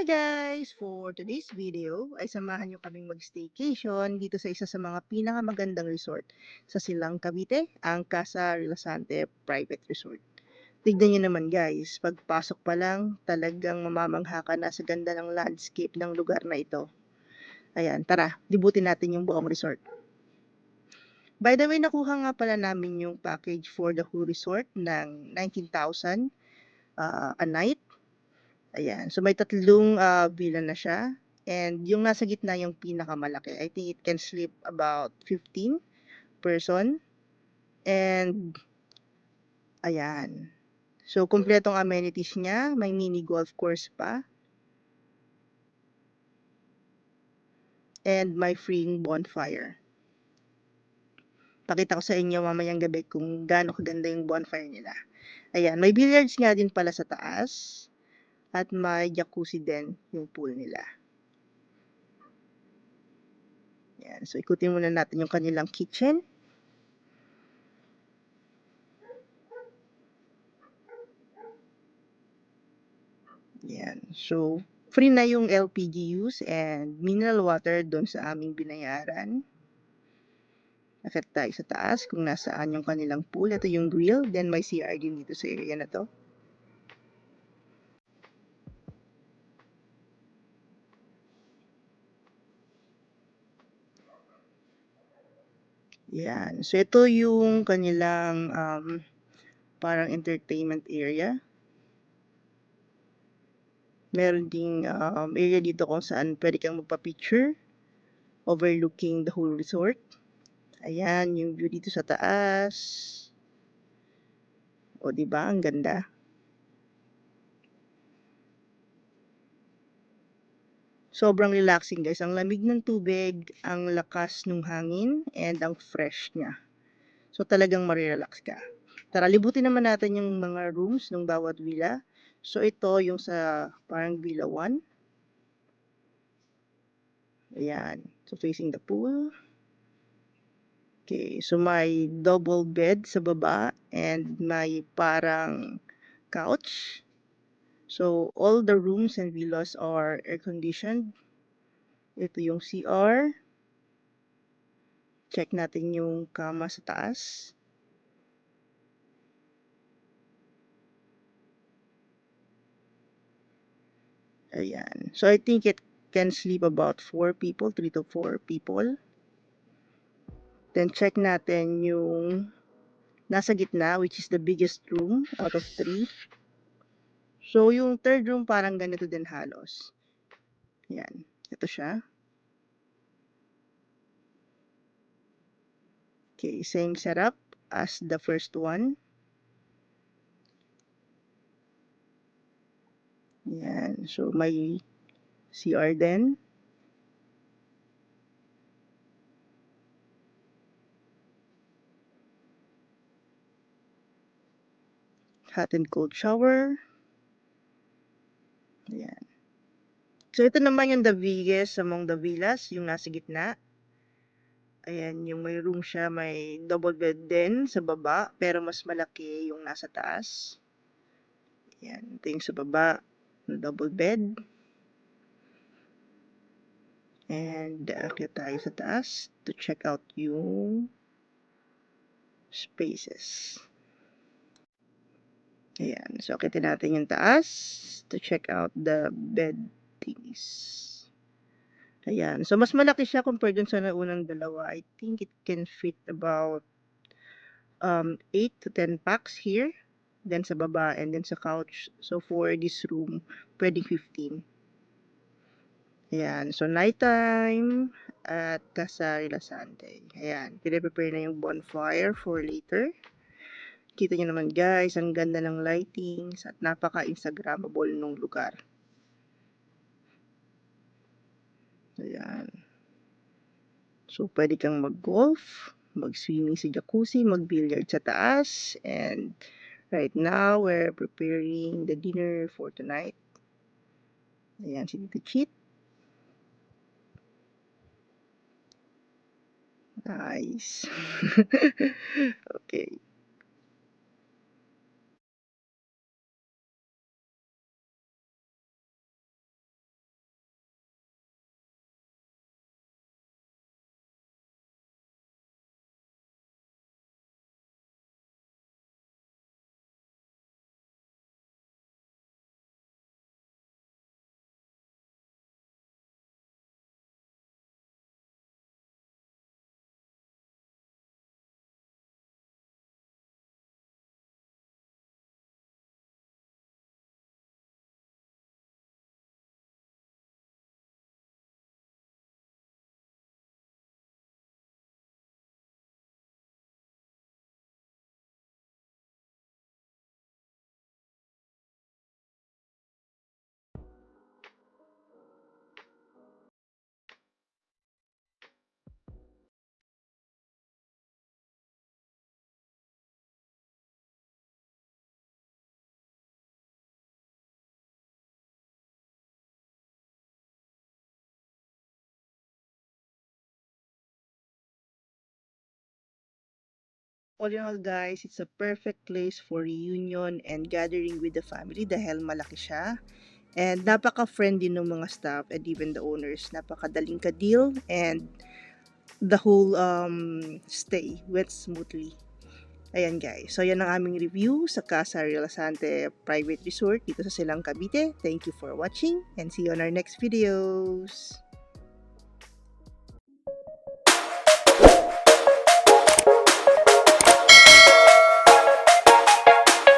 Hi guys! For today's video ay samahan nyo kaming mag-staycation dito sa isa sa mga pinakamagandang resort sa Silang Cavite, ang Casa Rilasante Private Resort. Tignan nyo naman guys, pagpasok pa lang talagang mamamangha ka na sa ganda ng landscape ng lugar na ito. Ayan, tara, dibutin natin yung buong resort. By the way, nakuha nga pala namin yung package for the whole resort ng 19,000 uh, a night Ayan. So, may tatlong uh, villa na siya. And yung nasa gitna yung pinakamalaki. I think it can sleep about 15 person. And, ayan. So, kumpletong amenities niya. May mini golf course pa. And may free bonfire. Pakita ko sa inyo mamayang gabi kung gaano kaganda yung bonfire nila. Ayan. May billiards nga din pala sa taas at may jacuzzi din yung pool nila. Yan. So, ikutin muna natin yung kanilang kitchen. Yan. So, free na yung LPG use and mineral water doon sa aming binayaran. Nakita tayo sa taas kung nasaan yung kanilang pool. Ito yung grill. Then, may CR din dito sa area na to. Yan. So, ito yung kanilang um, parang entertainment area. Meron ding um, area dito kung saan pwede kang magpa-picture overlooking the whole resort. Ayan, yung view dito sa taas. O, di ba Ang ganda. Sobrang relaxing guys. Ang lamig ng tubig, ang lakas ng hangin, and ang fresh niya. So talagang marirelax ka. Tara, libutin naman natin yung mga rooms ng bawat villa. So ito yung sa parang villa 1. Ayan. So facing the pool. Okay, so may double bed sa baba and may parang couch. So, all the rooms and villas are air-conditioned. Ito yung CR. Check natin yung kama sa taas. Ayan. So, I think it can sleep about 4 people, 3 to 4 people. Then, check natin yung nasa gitna, which is the biggest room out of 3. So, yung third room parang ganito din halos. Yan. Ito siya. Okay, same setup as the first one. Yan. So, may CR din. Hot and cold shower. Ayan. So, ito naman yung the biggest among the villas, yung nasa gitna. Ayan, yung may room siya, may double bed din sa baba, pero mas malaki yung nasa taas. Ayan, ito yung sa baba, double bed. And, akit tayo sa taas to check out yung spaces. Ayan. So, akitin natin yung taas to check out the bed things. Ayan. So, mas malaki siya compared dun sa naunang dalawa. I think it can fit about um, 8 to 10 packs here. Then sa baba and then sa couch. So, for this room, pwedeng 15. Ayan. So, nighttime at Casa Rilasante. Ayan. Pinaprepare na yung bonfire for later. Kita nyo naman guys, ang ganda ng lightings at napaka-instagrammable nung lugar. Ayan. So, pwede kang mag-golf, mag-swimming sa jacuzzi, mag-billiard sa taas, and right now, we're preparing the dinner for tonight. Ayan, si Tito Cheat. Nice. okay. All in all guys, it's a perfect place for reunion and gathering with the family dahil malaki siya. And napaka-friendly ng mga staff and even the owners. Napakadaling ka-deal and the whole um, stay went smoothly. Ayan guys. So yan ang aming review sa Casa Relasante Private Resort dito sa Silang Cavite. Thank you for watching and see you on our next videos.